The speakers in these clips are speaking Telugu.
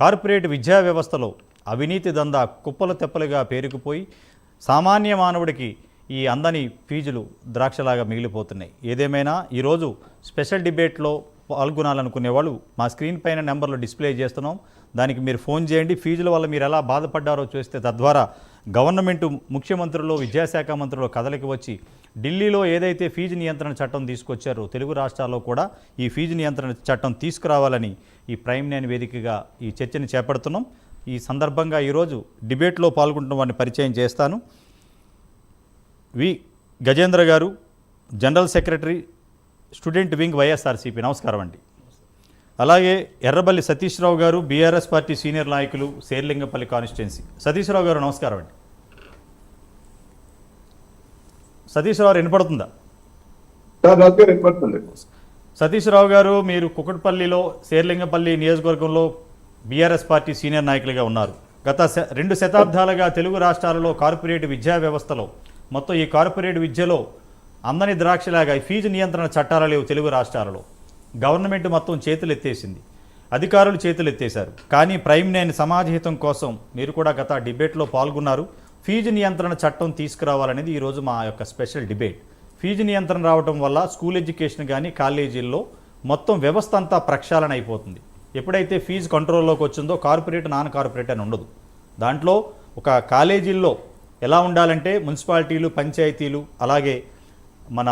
కార్పొరేట్ విద్యా వ్యవస్థలో అవినీతి దందా కుప్పలు తెప్పలుగా పేరుకుపోయి సామాన్య మానవుడికి ఈ అందని ఫీజులు ద్రాక్షలాగా మిగిలిపోతున్నాయి. ఏదేమైనా ఈరోజు స్పెషల్ డిబేట్లో పాల్గొనాలనుకునే వాళ్ళు మా స్క్రీన్ పైన నెంబర్లో డిస్ప్లే చేస్తున్నాం. దానికి మీరు ఫోన్ చేయండి. ఫీజుల వల్ల మీరు ఎలా బాధపడ్డారో చూస్తే తద్వారా గవర్నమెంట్ ముఖ్యమంత్రులు విద్యాశాఖ మంత్రులు కదలికి వచ్చి ఢిల్లీలో ఏదైతే ఫీజు నియంత్రణ చట్టం తీసుకొచ్చారో తెలుగు రాష్ట్రాల్లో కూడా ఈ ఫీజు నియంత్రణ చట్టం తీసుకురావాలని ఈ ప్రైమ్ నైన్ వేదికగా ఈ చర్చని చేపడుతున్నాం. ఈ సందర్భంగా ఈరోజు డిబేట్లో పాల్గొంటున్న వారిని పరిచయం చేస్తాను. V. Gajendra garu general secretary student wing YSRCP. నమస్కారం అండి. అలాగే ఎర్రబల్లి సతీష్ రావు గారు బీఆర్ఎస్ పార్టీ సీనియర్ నాయకులు శేర్లింగపల్లి కాన్స్టిట్యున్సీ. సతీష్ రావు గారు నమస్కారం అండి. సతీష్ రావు గారు వినపడుతుందా రాజు గారు వినపడుతుంది. సతీష్ రావు గారు మీరు కుకట్పల్లిలో శేర్లింగపల్లి నియోజకవర్గంలో బీఆర్ఎస్ పార్టీ సీనియర్ నాయకులుగా ఉన్నారు. గత రెండు శతాబ్దాలుగా తెలుగు రాష్ట్రాలలో కార్పొరేట్ విద్యా వ్యవస్థలో మొత్తం ఈ కార్పొరేట్ విద్యలో అందని ద్రాక్షలాగా ఫీజు నియంత్రణ చట్టాలు లేవు తెలుగు రాష్ట్రాలలో. గవర్నమెంట్ మొత్తం చేతులు ఎత్తేసింది అధికారులు చేతులు ఎత్తేశారు కానీ ప్రైమ్ నైన్ సమాజహితం కోసం మీరు కూడా గత డిబేట్లో పాల్గొన్నారు. ఫీజు నియంత్రణ చట్టం తీసుకురావాలనేది ఈరోజు మా యొక్క స్పెషల్ డిబేట్. ఫీజు నియంత్రణ రావడం వల్ల స్కూల్ ఎడ్యుకేషన్ కానీ కాలేజీల్లో మొత్తం వ్యవస్థ అంతా ప్రక్షాళన అయిపోతుంది. ఎప్పుడైతే ఫీజు కంట్రోల్లోకి వచ్చిందో కార్పొరేట్ నాన్ కార్పొరేట్ అని ఉండదు. దాంట్లో ఒక కాలేజీల్లో ఎలా ఉండాలంటే మున్సిపాలిటీలు పంచాయతీలు అలాగే మన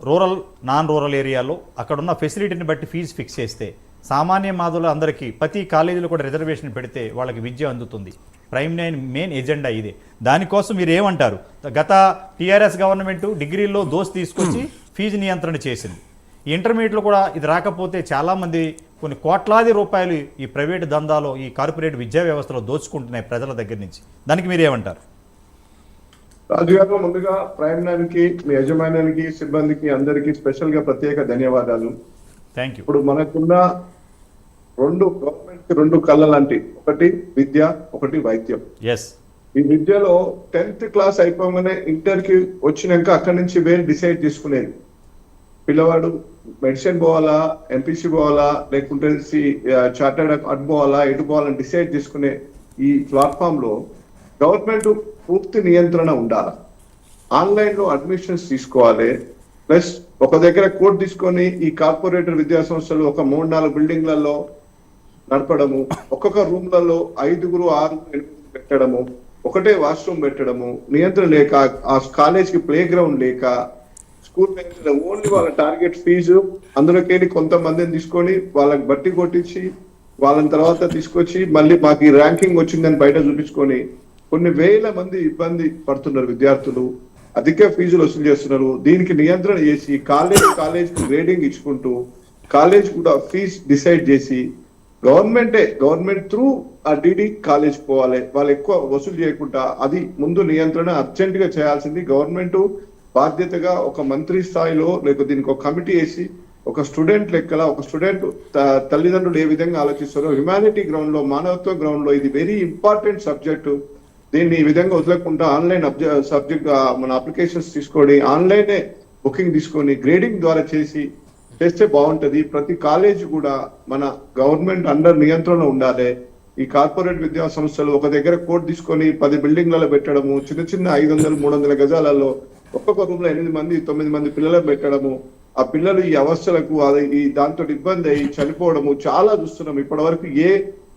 రూరల్ నాన్ రూరల్ ఏరియాలో అక్కడున్న ఫెసిలిటీని బట్టి ఫీజు ఫిక్స్ చేస్తే సామాన్య మాధవులు అందరికీ ప్రతి కాలేజీలో కూడా రిజర్వేషన్ పెడితే వాళ్ళకి విద్య అందుతుంది. ప్రైమ్ నైన్ మెయిన్ ఎజెండా ఇదే. దానికోసం మీరు ఏమంటారు గత టీఆర్ఎస్ గవర్నమెంట్ డిగ్రీల్లో దోస్ తీసుకొచ్చి ఫీజు నియంత్రణ చేసింది. ఇంటర్మీడియట్లో కూడా ఇది రాకపోతే చాలామంది కొన్ని కోట్లాది రూపాయలు ఈ ప్రైవేట్ దందాలో ఈ కార్పొరేట్ విద్యా వ్యవస్థలో దోచుకుంటున్నాయి ప్రజల దగ్గర నుంచి. దానికి మీరు ఏమంటారు రాజు గారు ముందుగా ప్రైమ్ నైన్కి మీ యజమానికి సిబ్బందికి అందరికి స్పెషల్గా ప్రత్యేక ధన్యవాదాలు. థ్యాంక్ యూ ఇప్పుడు మనకున్న రెండు గవర్నమెంట్కి రెండు కళ్ళ లాంటి ఒకటి విద్య ఒకటి వైద్యం. ఈ విద్యలో టెన్త్ క్లాస్ అయిపోగానే ఇంటర్కి వచ్చినాక అక్కడి నుంచి వేరే డిసైడ్ చేసుకునేది. పిల్లవాడు మెడిసిన్ పోవాలా ఎంపీసీ పోవాలా లేకుంటే చార్టర్డ్ అటు పోవాలా ఎటు పోవాలని డిసైడ్ చేసుకునే ఈ ప్లాట్ఫామ్లో గవర్నమెంట్ పూర్తి నియంత్రణ ఉండాలి. ఆన్లైన్లో అడ్మిషన్స్ తీసుకోవాలి. ప్లస్ ఒక దగ్గర కోడ్ తీసుకొని ఈ కార్పొరేటర్ విద్యా సంస్థలు ఒక మూడు నాలుగు బిల్డింగ్లలో నడపడము ఒక్కొక్క రూమ్లలో ఐదుగురు ఆరు ఎనిమిది పెట్టడము ఒకటే వాష్రూమ్ పెట్టడము నియంత్రణ లేక ఆ కాలేజ్కి ప్లే గ్రౌండ్ లేక స్కూల్ ఓన్లీ వాళ్ళ టార్గెట్ ఫీజు అందులోకి వెళ్ళి కొంతమందిని తీసుకొని వాళ్ళకి బట్టి కొట్టించి వాళ్ళని తర్వాత తీసుకొచ్చి మళ్ళీ మాకు ఈ ర్యాంకింగ్ వచ్చిందని బయట చూపించుకొని కొన్ని వేల మంది ఇబ్బంది పడుతున్నారు విద్యార్థులు. అధిక ఫీజులు వసూలు చేస్తున్నారు. దీనికి నియంత్రణ చేసి కాలేజ్ కాలేజ్ గ్రేడింగ్ ఇచ్చుకుంటూ కాలేజ్ కూడా ఫీజు డిసైడ్ చేసి గవర్నమెంటే గవర్నమెంట్ త్రూ ఆ డిడి కాలేజ్ పోవాలి. వాళ్ళు ఎక్కువ వసూలు చేయకుండా అది ముందు నియంత్రణ అర్జెంట్గా చేయాల్సింది గవర్నమెంట్. బాధ్యతగా ఒక మంత్రి స్థాయిలో లేక దీనికి ఒక కమిటీ వేసి ఒక స్టూడెంట్ లెక్కల ఒక స్టూడెంట్ త- తల్లిదండ్రులు ఏ విధంగా ఆలోచిస్తారో హ్యుమానిటీ గ్రౌండ్లో మానవత్వ గ్రౌండ్లో ఇది వెరీ ఇంపార్టెంట్ సబ్జెక్టు. దీన్ని ఈ విధంగా వదలకుండా ఆన్లైన్ సబ్జెక్ట్ మన అప్లికేషన్స్ తీసుకొని ఆన్లైనే బుకింగ్ తీసుకొని గ్రేడింగ్ ద్వారా చేసి చేస్తే బాగుంటది. ప్రతి కాలేజ్ కూడా మన గవర్నమెంట్ అండర్ నియంత్రణ ఉండాలి. ఈ కార్పొరేట్ విద్యా సంస్థలు ఒక దగ్గర కోర్టు తీసుకొని పది బిల్డింగ్లలో పెట్టడము చిన్న చిన్న ఐదు వందలు మూడు వందల గజాలలో ఒక్కొక్క రూమ్లో ఎనిమిది మంది తొమ్మిది మంది పిల్లలకు పెట్టడము. ఆ పిల్లలు ఈ అవస్థలకు అది ఈ దాంతో ఇబ్బంది అయ్యి చనిపోవడము చాలా చూస్తున్నాం. ఇప్పటి వరకు ఏ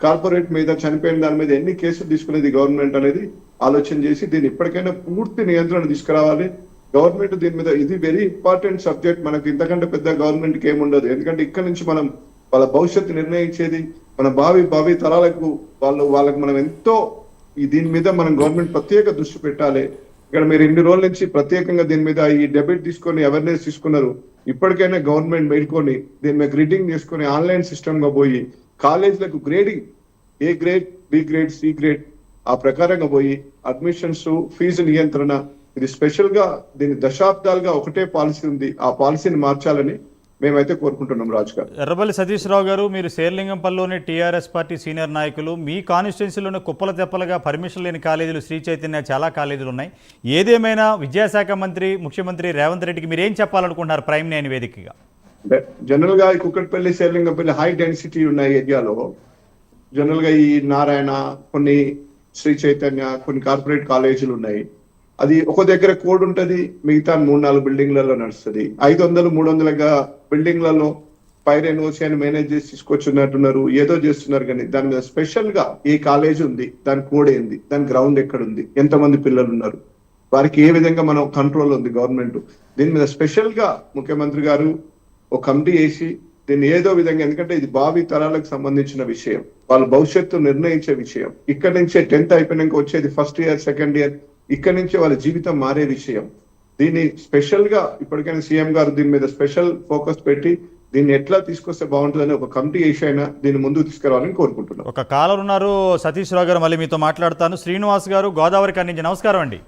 కార్పొరేట్ మీద చనిపోయిన దాని మీద ఎన్ని కేసులు తీసుకునేది గవర్నమెంట్ అనేది ఆలోచన చేసి దీన్ని ఇప్పటికైనా పూర్తి నియంత్రణ తీసుకురావాలి. గవర్నమెంట్ దీని మీద ఇది వెరీ ఇంపార్టెంట్ సబ్జెక్ట్ మనకు ఇంతకంటే పెద్ద గవర్నమెంట్కి ఏముండదు ఎందుకంటే ఇక్కడ నుంచి మనం వాళ్ళ భవిష్యత్తు నిర్ణయించేది మన భావి భావి తరాలకు వాళ్ళు వాళ్ళకి మనం ఎంతో ఈ దీని మీద మనం గవర్నమెంట్ ప్రత్యేక దృష్టి పెట్టాలి. ఇక్కడ మీరు ఇన్ని రోజుల నుంచి ప్రత్యేకంగా దీని మీద ఈ డెబిట్ తీసుకొని అవేర్నెస్ తీసుకున్నారు. ఇప్పటికైనా గవర్నమెంట్ మేల్కొని దీని మీద గ్రీటింగ్ చేసుకొని ఆన్లైన్ సిస్టమ్గా పోయి కాలేజీలకు grading A grade B grade C grade ఆ ప్రకారంగా పోయి అడ్మిషన్స్ ఫీజు నియంత్రణ ఇది స్పెషల్గా దీని దశాబ్దాలుగా ఒకటే పాలసీ ఉంది. ఆ పాలసీని మార్చాలని మేమైతే కోరుకుంటున్నాం రాజు గారు. ఎర్రబల్లి సతీష్ రావు గారు మీరు శేర్లింగంపల్లిలోని టీఆర్ఎస్ పార్టీ సీనియర్ నాయకులు మీ కాన్స్టిట్యున్సీలోని కుప్పల తెప్పలుగా పర్మిషన్ లేని కాలేజీలు శ్రీ చైతన్య చాలా కాలేజీలు ఉన్నాయి. ఏదేమైనా విద్యాశాఖ మంత్రి ముఖ్యమంత్రి రేవంత్ రెడ్డికి మీరు ఏం చెప్పాలనుకుంటున్నారు ప్రైమ్ నైన్ వేదికగా జనరల్గా ఈ కుక్కట్పల్లి శేర్లింగపల్లి హై డెన్సిటీ ఉన్న ఏరియాలో. జనరల్గా ఈ నారాయణ కొన్ని శ్రీ చైతన్య కొన్ని కార్పొరేట్ కాలేజీలు ఉన్నాయి. అది ఒక దగ్గర కోడ్ ఉంటది మిగతా మూడు నాలుగు బిల్డింగ్లలో నడుస్తుంది. ఐదు వందలు మూడు వందలుగా బిల్డింగ్లలో పైరైన్ ఓసియాన్ని మేనేజ్ చేసి తీసుకొచ్చున్నట్టున్నారు ఏదో చేస్తున్నారు కానీ దాని మీద స్పెషల్గా ఏ కాలేజ్ ఉంది దాని కోడ్ ఏంది దాని గ్రౌండ్ ఎక్కడ ఉంది ఎంతమంది పిల్లలు ఉన్నారు వారికి ఏ విధంగా మనం కంట్రోల్ ఉంది గవర్నమెంట్. దీని మీద స్పెషల్గా ముఖ్యమంత్రి గారు ఒక కమిటీ వేసి దీన్ని ఏదో విధంగా ఎందుకంటే ఇది భావి తరాలకు సంబంధించిన విషయం వాళ్ళ భవిష్యత్తు నిర్ణయించే విషయం. ఇక్కడ నుంచే టెన్త్ అయిపోయినాక వచ్చేది ఫస్ట్ ఇయర్ సెకండ్ ఇయర్ ఇక్కడ నుంచే వాళ్ళ జీవితం మారే విషయం. దీన్ని స్పెషల్గా ఇప్పటికైనా సీఎం గారు దీని మీద స్పెషల్ ఫోకస్ పెట్టి దీన్ని ఎట్లా తీసుకొస్తే బాగుంటుందని ఒక కమిటీ వేసి అయినా దీన్ని ముందుకు తీసుకురావాలని కోరుకుంటున్నాను ఒక కాలర్ ఉన్నారు సతీష్ రావు గారు మళ్ళీ మీతో మాట్లాడతాను. శ్రీనివాస్ గారు గోదావరి నుంచి నమస్కారం అండి.